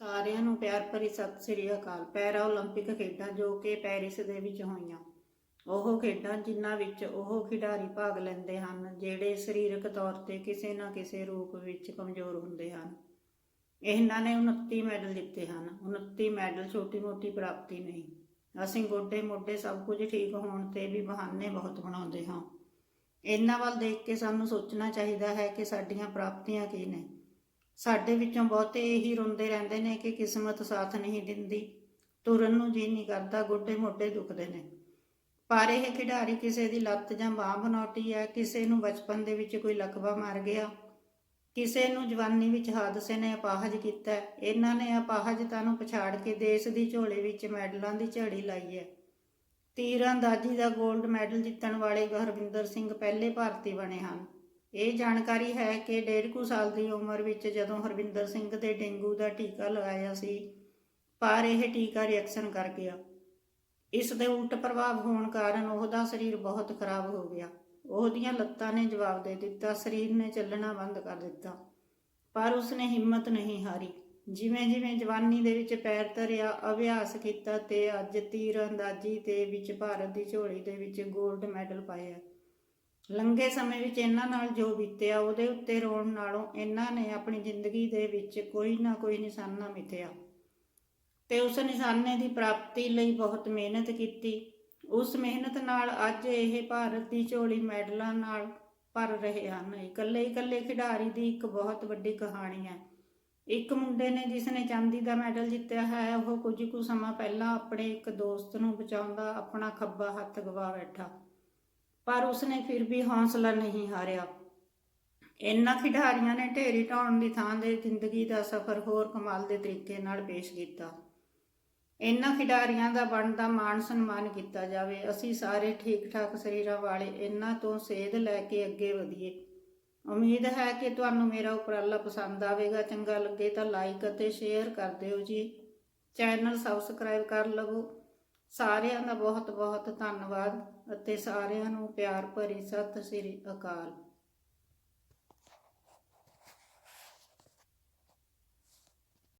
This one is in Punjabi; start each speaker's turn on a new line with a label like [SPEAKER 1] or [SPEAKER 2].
[SPEAKER 1] ਸਾਰਿਆਂ ਨੂੰ ਪਿਆਰ ਭਰੀ ਸਤਿ ਸ੍ਰੀ ਅਕਾਲ ਪੈਰਾ 올림픽 ਖੇਡਾਂ ਜੋ ਕਿ ਪੈਰਿਸ ਦੇ ਵਿੱਚ ਹੋਈਆਂ ਉਹ ਖੇਡਾਂ ਜਿਨ੍ਹਾਂ ਵਿੱਚ ਉਹ ਖਿਡਾਰੀ ਭਾਗ ਲੈਂਦੇ ਹਨ ਜਿਹੜੇ ਸਰੀਰਕ ਤੌਰ ਤੇ ਕਿਸੇ ਨਾ ਕਿਸੇ ਰੂਪ ਵਿੱਚ ਕਮਜ਼ੋਰ ਹੁੰਦੇ ਹਨ ਇਹਨਾਂ ਨੇ 29 ਮੈਡਲ ਜਿੱਤੇ ਹਨ 29 ਮੈਡਲ ਛੋਟੀ-ਮੋਟੀ ਪ੍ਰਾਪਤੀ ਨਹੀਂ ਅਸੀਂ ਗੋਡੇ ਮੋਢੇ ਸਭ ਕੁਝ ਠੀਕ ਹੋਣ ਤੇ ਵੀ ਬਹਾਨੇ ਬਹੁਤ ਬਣਾਉਂਦੇ ਹਾਂ ਇਹਨਾਂ ਵੱਲ ਦੇਖ ਕੇ ਸਾਨੂੰ ਸੋਚਣਾ ਚਾਹੀਦਾ ਹੈ ਕਿ ਸਾਡੀਆਂ ਪ੍ਰਾਪਤੀਆਂ ਕੀ ਨੇ ਸਾਡੇ ਵਿੱਚੋਂ ਬਹੁਤੇ ਇਹੀ ਰੋਂਦੇ ਰਹਿੰਦੇ ਨੇ ਕਿ ਕਿਸਮਤ ਸਾਥ ਨਹੀਂ ਦਿੰਦੀ। ਤੁਰਨ ਨੂੰ ਜੀ ਨਹੀਂ ਕਰਦਾ, ਗੋਡੇ ਮੋਢੇ ਦੁਖਦੇ ਨੇ। ਪਰ ਇਹ ਖਿਡਾਰੀ ਕਿਸੇ ਦੀ ਲੱਤ ਜਾਂ ਬਾਹ ਬਨੌਟੀ ਹੈ, ਕਿਸੇ ਨੂੰ ਬਚਪਨ ਦੇ ਵਿੱਚ ਕੋਈ ਲਕਵਾ ਮਾਰ ਗਿਆ, ਕਿਸੇ ਨੂੰ ਜਵਾਨੀ ਵਿੱਚ ਹਾਦਸੇ ਨੇ ਅਪਾਹਜ ਕੀਤਾ ਇਹਨਾਂ ਨੇ ਅਪਾਹਜਤਾ ਨੂੰ ਪਛਾੜ ਕੇ ਦੇਸ਼ ਦੀ ਝੋਲੇ ਵਿੱਚ ਮੈਡਲਾਂ ਦੀ ਝੜੀ ਲਾਈ ਹੈ। ਤੀਰਅੰਦਾਜ਼ੀ ਦਾ 골ਡ ਮੈਡਲ ਜਿੱਤਣ ਵਾਲੇ ਹਰਵਿੰਦਰ ਸਿੰਘ ਪਹਿਲੇ ਭਾਰਤੀ ਬਣੇ ਹਨ। ਇਹ ਜਾਣਕਾਰੀ ਹੈ ਕਿ ਡੇਢ ਕੁ ਸਾਲ ਦੀ ਉਮਰ ਵਿੱਚ ਜਦੋਂ ਹਰਵਿੰਦਰ ਸਿੰਘ ਦੇ ਡੇਂਗੂ ਦਾ ਟੀਕਾ ਲਗਾਇਆ ਸੀ, ਪਰ ਇਹ ਟੀਕਾ ਰਿਐਕਸ਼ਨ ਕਰ ਗਿਆ। ਇਸ ਦੇ ਉਲਟ ਪ੍ਰਭਾਵ ਹੋਣ ਕਾਰਨ ਉਹਦਾ ਸਰੀਰ ਬਹੁਤ ਖਰਾਬ ਹੋ ਗਿਆ। ਉਹਦੀਆਂ ਲੱਤਾਂ ਨੇ ਜਵਾਬ ਦੇ ਦਿੱਤਾ, ਸਰੀਰ ਨੇ ਚੱਲਣਾ ਬੰਦ ਕਰ ਦਿੱਤਾ, ਪਰ ਉਸਨੇ ਹਿੰਮਤ ਨਹੀਂ ਹਾਰੀ। ਜਿਵੇਂ ਜਿਵੇਂ ਜਵਾਨੀ ਦੇ ਵਿੱਚ ਪੈਰ ਧਰਿਆ, ਅਭਿਆਸ ਕੀਤਾ ਤੇ ਅੱਜ ਤੀਰ ਅੰਦਾਜ਼ੀ ਤੇ ਵਿੱਚ ਭਾਰਤ ਦੀ ਝੋਲੀ ਦੇ ਵਿੱਚ 골ਡ ਮੈਡਲ ਪਾਇਆ। ਲੰਘੇ ਸਮੇਂ ਵਿੱਚ ਇਹਨਾਂ ਨਾਲ ਜੋ ਬੀਤਿਆ, ਉਹਦੇ ਉੱਤੇ ਰੋਣ ਨਾਲੋਂ ਇਹਨਾਂ ਨੇ ਆਪਣੀ ਜ਼ਿੰਦਗੀ ਦੇ ਵਿੱਚ ਕੋਈ ਨਾ ਕੋਈ ਨਿਸ਼ਾਨਾ ਮਿਥਿਆ। ਤੇ ਉਸ ਨਿਸ਼ਾਨੇ ਦੀ ਪ੍ਰਾਪਤੀ ਲਈ ਬਹੁਤ ਮਿਹਨਤ ਕੀਤੀ। ਉਸ ਮਿਹਨਤ ਨਾਲ ਅੱਜ ਇਹ ਭਾਰਤ ਦੀ ਝੋਲੀ ਮੈਡਲਾਂ ਨਾਲ ਭਰ ਰਹੇ ਹਨ। ਇਕੱਲੇ ਇਕੱਲੇ ਖਿਡਾਰੀ ਦੀ ਇੱਕ ਬਹੁਤ ਵੱਡੀ ਕਹਾਣੀ ਹੈ। ਇੱਕ ਮੁੰਡੇ ਨੇ ਜਿਸ ਨੇ ਚਾਂਦੀ ਦਾ ਮੈਡਲ ਜਿੱਤਿਆ ਹੈ, ਉਹ ਕੁਝ ਕੁ ਸਮਾਂ ਪਹਿਲਾਂ ਆਪਣੇ ਇੱਕ ਦੋਸਤ ਨੂੰ ਬਚਾਉਂਦਾ, ਆਪਣਾ ਖੱਬਾ ਹੱਥ ਗਵਾ ਬੈਠਾ। ਪਰ ਉਸਨੇ ਫਿਰ ਵੀ ਹੌਸਲਾ ਨਹੀਂ ਹਾਰਿਆ। ਇਹਨਾਂ ਖਿਡਾਰੀਆਂ ਨੇ ਢੇਰੀ ਢਾਉਣ ਦੀ ਥਾਂ ਦੇ ਜ਼ਿੰਦਗੀ ਦਾ ਸਫ਼ਰ ਹੋਰ ਕਮਾਲ ਦੇ ਤਰੀਕੇ ਨਾਲ ਪੇਸ਼ ਕੀਤਾ। ਇਹਨਾਂ ਖਿਡਾਰੀਆਂ ਦਾ ਬਣਦਾ ਮਾਣ ਸਨਮਾਨ ਕੀਤਾ ਜਾਵੇ, ਅਸੀਂ ਸਾਰੇ ਠੀਕ ਠਾਕ ਸਰੀਰਾਂ ਵਾਲੇ ਇਹਨਾਂ ਤੋਂ ਸੇਧ ਲੈ ਕੇ ਅੱਗੇ ਵਧੀਏ। ਉਮੀਦ ਹੈ ਕਿ ਤੁਹਾਨੂੰ ਮੇਰਾ ਉਪਰਾਲਾ ਪਸੰਦ ਆਵੇਗਾ। ਚੰਗਾ ਲੱਗੇ ਤਾਂ ਲਾਈਕ ਅਤੇ ਸ਼ੇਅਰ ਕਰ ਦਿਓ ਜੀ। ਚੈਨਲ ਸਬਸਕ੍ਰਾਈਬ ਕਰ ਲਵੋ। ਸਾਰਿਆਂ ਦਾ ਬਹੁਤ ਬਹੁਤ ਧੰਨਵਾਦ ਅਤੇ ਸਾਰਿਆਂ ਨੂੰ ਪਿਆਰ ਭਰੀ ਸਤਿ ਸ੍ਰੀ ਅਕਾਲ।